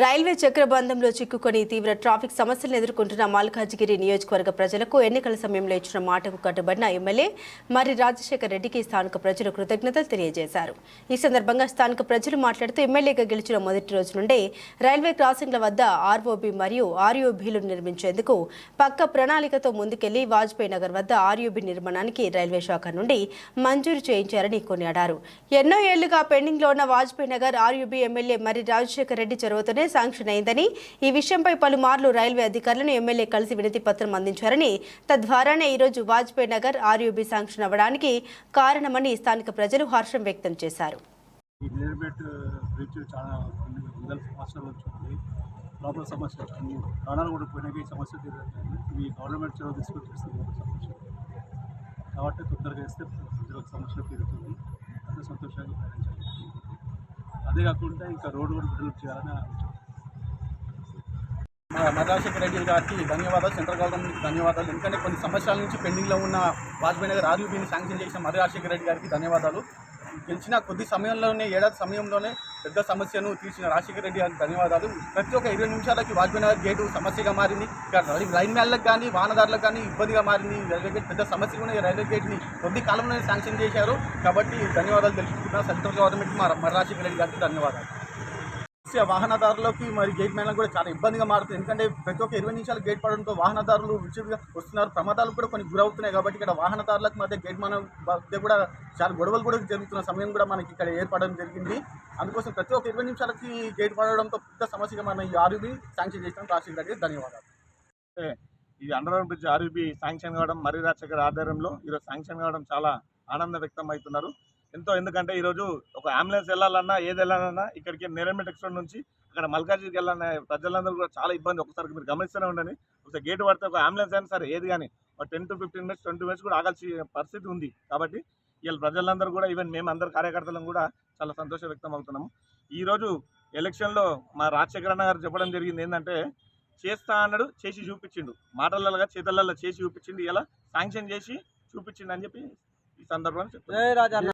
Railway చక్రబంధంలో చిక్కుకొని తీవ్ర traffic సమస్యలను ఎదుర్కొంటున్న మల్కాజ్గిరి నియోజకవర్గ ప్రజలకు ఎన్నికల సమయంలో ఇచ్చిన మాటకు కట్టుబడిన ఎమ్మెల్యే మరి రాజశేఖర రెడ్డికి స్థానిక ప్రజలు కృతజ్ఞతలు తెలియజేశారు. ఈ సందర్భంగా స్థానిక ప్రజలు మాట్లాడుతూ ఎమ్మెల్యేగా గెలిచిన మొదటి రోజు నుండే రైల్వే క్రాసింగ్ల వద్ద ఆర్ఓబి మరియు ఆర్యూబీలు నిర్మించేందుకు పక్క ప్రణాళికతో ముందుకెళ్ళి వాజ్పేయి నగర్ వద్ద ఆర్యూబీ నిర్మాణానికి రైల్వే శాఖ నుండి మంజూరు చేయించారని కొనియాడారు. ఎన్నో ఏళ్ళుగా పెండింగ్లో ఉన్న వాజ్పేయి నగర్ ఆర్యూబీ ఎమ్మెల్యే మరి రాజశేఖర రెడ్డి చొరవతోనే శాంక్షన్ అయిందని ఈ విషయంపై పలుమార్లు రైల్వే అధికారులను ఎమ్మెల్యే కలిసి వినతి పత్రం అందించారని తద్వారానే ఈరోజు వాజ్పేయి నగర్ ఆర్యూబీ శాంక్షన్ అవ్వడానికి కారణమని స్థానిక ప్రజలు హర్షం వ్యక్తం చేశారు. ఈ నేర్బెట్ బ్రిడ్జ్ చాలా కొన్ని వందల సంవత్సరాల నుంచి లోపల సమస్య వచ్చింది ప్రాణాలు కూడా పోయినాక ఈ సమస్య తీరలేదు ఈ గవర్నమెంట్ చొరవ తీసుకొని చేస్తుంది సమస్య కాబట్టి తొందరగా వేస్తే ప్రజలకు సమస్య తీరుతుంది. అంత సంతోషంగా ప్రయాణించాలి. అదే కాకుండా ఇంకా రోడ్డు కూడా డెవలప్ చేయాలని ఆలోచన మద్రాశేఖర రెడ్డి గారికి ధన్యవాదాలు సెంట్రల్ గవర్నమెంట్కి ధన్యవాదాలు. ఎందుకంటే కొన్ని సంవత్సరాల నుంచి పెండింగ్లో ఉన్న వాజ్పేయి నగర్ ఆర్యూబీని శాంక్షన్ చేసిన మద్రాశేఖర రెడ్డి గారికి ధన్యవాదాలు. గెలిచిన కొద్ది సమయంలోనే ఏడాది సమయంలోనే పెద్ద సమస్యను తీర్చిన రాజశేఖర రెడ్డి గారికి ధన్యవాదాలు. ప్రతి ఒక్క ఇరవై నిమిషాలకి వాజ్పేయి నగర్ గేటు సమస్యగా మారింది. ఇక్కడ రై- మ్యాన్లకు కానీ వాహనదారులకు కానీ ఇబ్బందిగా మారింది. రైల్వే గేట్ పెద్ద సమస్య ఉన్న రైల్వే గేట్ని కొద్ది కాలంలోనే శాంక్షన్ చేశారు. కాబట్టి ధన్యవాదాలు తెలుపుకుంటున్నా. సెంట్రల్ గవర్నమెంట్ మా రాజశేఖర రెడ్డి గారికి ధన్యవాదాలు. వాహనదారులకి మరి గేట్ మ్యాన్లకు కూడా చాలా ఇబ్బందిగా మారుతుంది. ఎందుకంటే ప్రతి ఒక్క ఇరవై నిమిషాలు గేట్ పడడంతో వాహనదారులు విచ్చిగా వస్తున్నారు. ప్రమాదాలు కూడా కొన్ని గురవుతున్నాయి కాబట్టి ఇక్కడ వాహనదారులకు మధ్య గేట్ మన మధ్య కూడా చాలా గొడవలు కూడా జరుగుతున్న సమయం కూడా మనకి ఇక్కడ ఏర్పడడం జరిగింది. అందుకోసం ప్రతి ఒక్క ఇరవై నిమిషాలకి గేట్ పడడంతో పెద్ద సమస్యగా మనం ఈ ఆర్యూబీ శాంక్షన్ చేసినాం రాజశేఖర్ గారికి ధన్యవాదాలు. ఈ అండర్గ్రౌండ్ బ్రిడ్జ్ ఆర్యూబీ శాంక్షన్ కావడం మర్రి రాజశేఖర్ ఆధ్వర్యంలో ఈరోజు శాంక్షన్ కావడం చాలా ఆనందం వ్యక్తం అవుతున్నారు. ఎంతో ఎందుకంటే ఈరోజు ఒక అంబులెన్స్ వెళ్ళాలన్నా ఏది వెళ్ళాలన్నా ఇక్కడికి నేరమెట్ నుంచి అక్కడ మల్కాజ్గిరికి వెళ్ళాలన్న ప్రజలందరూ కూడా చాలా ఇబ్బంది. ఒకసారి మీరు గమనిస్తూనే ఉండండి. ఒకసారి గేట్ పడితే ఒక అంబులెన్స్ అయినా సరే ఏది కానీ ఒక ten to fifteen minutes twenty minutes కూడా ఆగాల్సిన పరిస్థితి ఉంది. కాబట్టి వీళ్ళ ప్రజలందరూ కూడా ఈవెన్ మేము అందరు కార్యకర్తలను కూడా చాలా సంతోషం వ్యక్తం అవుతున్నాము. ఈరోజు ఎలక్షన్లో మా రాజశేఖర అన్న గారు చెప్పడం జరిగింది ఏంటంటే చేస్తా అన్నాడు చేసి చూపించిండు. మాటలలో చేతలలో చేసి చూపించిండు. ఇలా శాంక్షన్ చేసి చూపించిండు అని చెప్పి ఈ సందర్భంలో చెప్తాను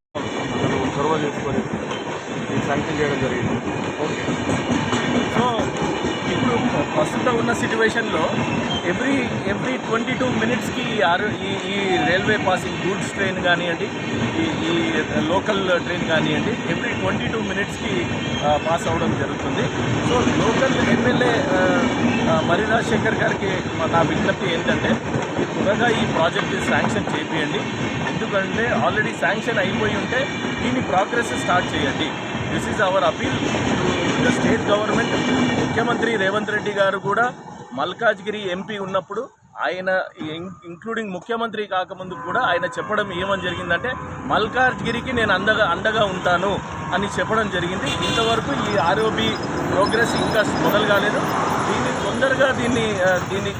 చొరవ తీసుకొని ఈ శాంక్షన్ చేయడం జరిగింది. ఓకే. సో ఇప్పుడు ప్రస్తుతం ఉన్న సిచ్యువేషన్లో ఎవ్రీ ఎవ్రీ ట్వంటీ టూ మినిట్స్కి ఈ ఈ రైల్వే పాసింగ్ గూడ్స్ ట్రైన్ కానివ్వండి ఈ ఈ లోకల్ ట్రైన్ కానివ్వండి ఎవ్రీ ట్వంటీ టూ మినిట్స్కి పాస్ అవ్వడం జరుగుతుంది. సో లోకల్ ఎమ్మెల్యే మరి రాజశేఖర్ గారికి నా విజ్ఞప్తి ఏంటంటే త్వరగా ఈ ప్రాజెక్ట్ శాంక్షన్ చేపియండి. ఎందుకంటే ఆల్రెడీ శాంక్షన్ అయిపోయి ఉంటే దీని ప్రోగ్రెస్ స్టార్ట్ చేయండి. This is our appeal to the state government ముఖ్యమంత్రి రేవంత్ రెడ్డి గారు కూడా మల్కాజ్గిరి ఎంపీ ఉన్నప్పుడు ఆయన ఇంక్లూడింగ్ ముఖ్యమంత్రి కాకముందు కూడా ఆయన చెప్పడం ఏమని జరిగిందంటే మల్కాజ్గిరికి నేను అండగా అండగా ఉంటాను అని చెప్పడం జరిగింది. ఇంతవరకు ఈ ఆర్ఓబి ప్రోగ్రెస్ ఇంకా మొదలు కాలేదు. దీన్ని తొందరగా దీన్ని దీన్ని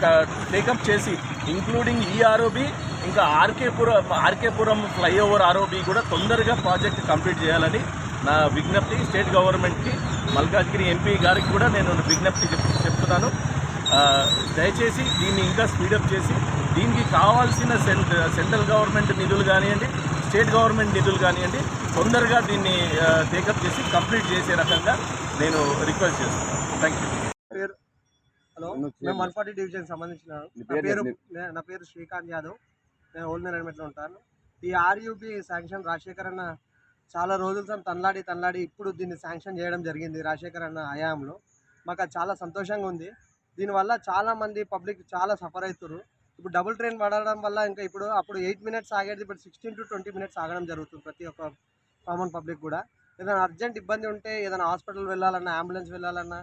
టేకప్ చేసి ఇంక్లూడింగ్ ఈ ఆర్ఓబి ఇంకా ఆర్కేపురం ఆర్కేపురం ఫ్లైఓవర్ ఆర్ఓబి కూడా తొందరగా ప్రాజెక్ట్ కంప్లీట్ చేయాలని నా విజ్ఞప్తి. స్టేట్ గవర్నమెంట్కి మల్కాజ్గిరి ఎంపీ గారికి కూడా నేను విజ్ఞప్తి చెప్ చెప్తున్నాను. దయచేసి దీన్ని ఇంకా స్పీడప్ చేసి దీనికి కావాల్సిన సెంట్రల్ గవర్నమెంట్ నిధులు కానివ్వండి స్టేట్ గవర్నమెంట్ నిధులు కానివ్వండి తొందరగా దీన్ని టేకప్ చేసి కంప్లీట్ చేసే రకంగా నేను రిక్వెస్ట్ చేస్తున్నాను. థ్యాంక్ యూ మేము. వన్ ఫార్టీ డివిజన్ సంబంధించిన నీ పేరు. నే- పేరు శ్రీకాంత్ యాదవ్. నేను ఓల్డ్ మేనేజ్మెంట్లో ఉంటాను. ఈ ఆర్యూబీ శాంక్షన్ రాజశేఖర్ అన్న చాలా రోజులతో తనలాడి తనలాడి ఇప్పుడు దీన్ని శాంక్షన్ చేయడం జరిగింది రాజశేఖర్ అన్న హయాంలో మాకు అది చాలా సంతోషంగా ఉంది. దీనివల్ల చాలా మంది పబ్లిక్ చాలా సఫర్ అవుతారు ఇప్పుడు డబుల్ ట్రైన్ పడడం వల్ల ఇంకా ఇప్పుడు అప్పుడు ఎయిట్ మినిట్స్ ఆగేది ఇప్పుడు సిక్స్టీన్ టు ట్వంటీ మినిట్స్ ఆగడం జరుగుతుంది ప్రతి ఒక్క కామన్ పబ్లిక్ కూడా. ఏదైనా అర్జెంట్ ఇబ్బంది ఉంటే ఏదైనా హాస్పిటల్ వెళ్ళాలన్నా అంబులెన్స్ వెళ్ళాలన్నా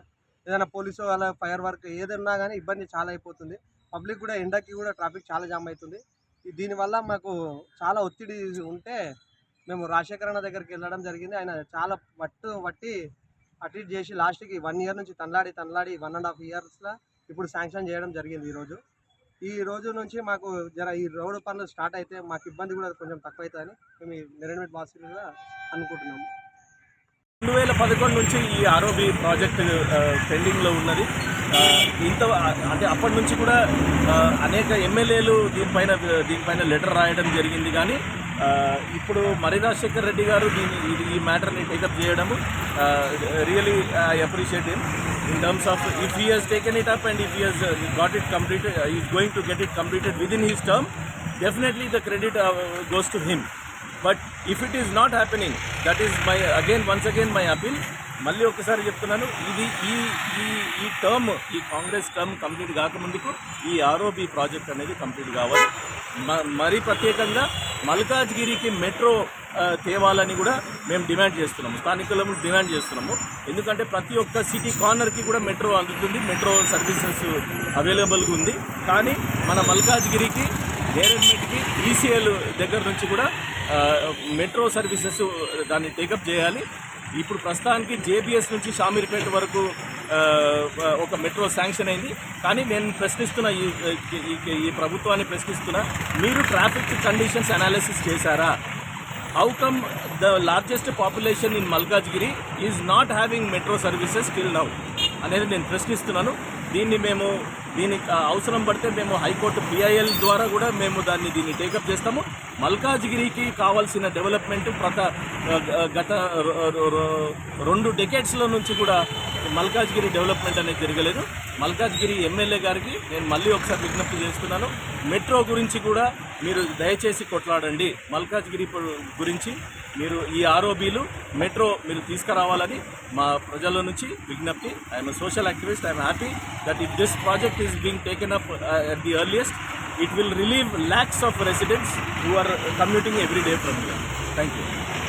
ఏదైనా పోలీసు అలా ఫైర్ వర్క్ ఏదన్నా కానీ ఇబ్బంది చాలా అయిపోతుంది. పబ్లిక్ కూడా ఎండకి కూడా ట్రాఫిక్ చాలా జామ్ అవుతుంది. దీనివల్ల మాకు చాలా ఒత్తిడి ఉంటే మేము రాజశేఖర్ దగ్గరికి వెళ్ళడం జరిగింది. ఆయన చాలా పట్టు పట్టి అటు చేసి లాస్ట్కి వన్ ఇయర్ నుంచి తనలాడి తనలాడి వన్ అండ్ హాఫ్ ఇయర్స్లో ఇప్పుడు శాంక్షన్ చేయడం జరిగింది ఈరోజు ఈ రోజు నుంచి మాకు జర ఈ రోడ్డు పనులు స్టార్ట్ అయితే మాకు ఇబ్బంది కూడా కొంచెం తక్కువ అవుతుందని మేము ఈ నిరణమిట్ వాసులుగా అనుకుంటున్నాము. రెండు వేల పదకొండు నుంచి ఈ ఆర్ఓబి ప్రాజెక్ట్ పెండింగ్లో ఉన్నది. ఇంత అంటే అప్పటి నుంచి కూడా అనేక ఎమ్మెల్యేలు దీనిపైన దీనిపైన లెటర్ రాయడం జరిగింది కానీ ఇప్పుడు మరి రాజశేఖర్ రెడ్డి గారు దీని ఇది ఈ మ్యాటర్ని టేకప్ చేయడము really I appreciate in in terms of if he he's taken it up and if he he's got it completed is going to get it completed within in his term definitely the credit goes to him but if it is not happening that is my again once again my appeal మళ్ళీ ఒకసారి చెప్తున్నాను ఇది ఈ ఈ ఈ term ఈ Congress term complete కాకముందుకు ఈ ROB project అనేది కంప్లీట్ కావాలి. మ- మరీ ప్రత్యేకంగా మల్కాజ్గిరికి మెట్రో తేవాలని కూడా మేము డిమాండ్ చేస్తున్నాము. స్థానికులము డిమాండ్ చేస్తున్నాము. ఎందుకంటే ప్రతి ఒక్క సిటీ కార్నర్కి కూడా మెట్రో అందుతుంది. మెట్రో సర్వీసెస్ అవైలబుల్గా ఉంది. కానీ మన మల్కాజ్గిరికి నేరెడ్మెట్కి ఈసీఎల్ దగ్గర నుంచి కూడా మెట్రో సర్వీసెస్ దాన్ని టేకప్ చేయాలి. ఇప్పుడు ప్రస్తుతానికి జేబీఎస్ నుంచి షామీర్పేట వరకు ఒక మెట్రో శాంక్షన్ అయింది. కానీ నేను ప్రశ్నిస్తున్న ఈ ఈ- ఈ ప్రభుత్వాన్ని ప్రశ్నిస్తున్నా మీరు ట్రాఫిక్ కండిషన్స్ అనాలిసిస్ చేశారా? How come the largest population in Malkajgiri is not having metro services till now అనేది నేను ప్రశ్నిస్తున్నాను. దీన్ని మేము దీనికి అవసరం పడితే మేము హైకోర్టు పిఐఎల్ ద్వారా కూడా మేము దాన్ని దీన్ని టేకప్ చేస్తాము. మల్కాజ్గిరికి కావాల్సిన డెవలప్మెంట్ ప్రత గత రెండు డెకేట్స్లో నుంచి కూడా మల్కాజ్గిరి డెవలప్మెంట్ అనేది జరగలేదు. మల్కాజ్గిరి ఎమ్మెల్యే గారికి నేను మళ్ళీ ఒకసారి విజ్ఞప్తి చేస్తున్నాను. మెట్రో గురించి కూడా మీరు దయచేసి కొట్లాడండి. మల్కాజ్గిరి గురించి మీరు ఈ ఆర్ఓబీలు మెట్రో మీరు తీసుకురావాలని మా ప్రజల నుంచి విజ్ఞప్తి. I'm social activist I'm happy that if this project is being taken up at the earliest it will relieve lakhs of residents who are commuting every day from here thank you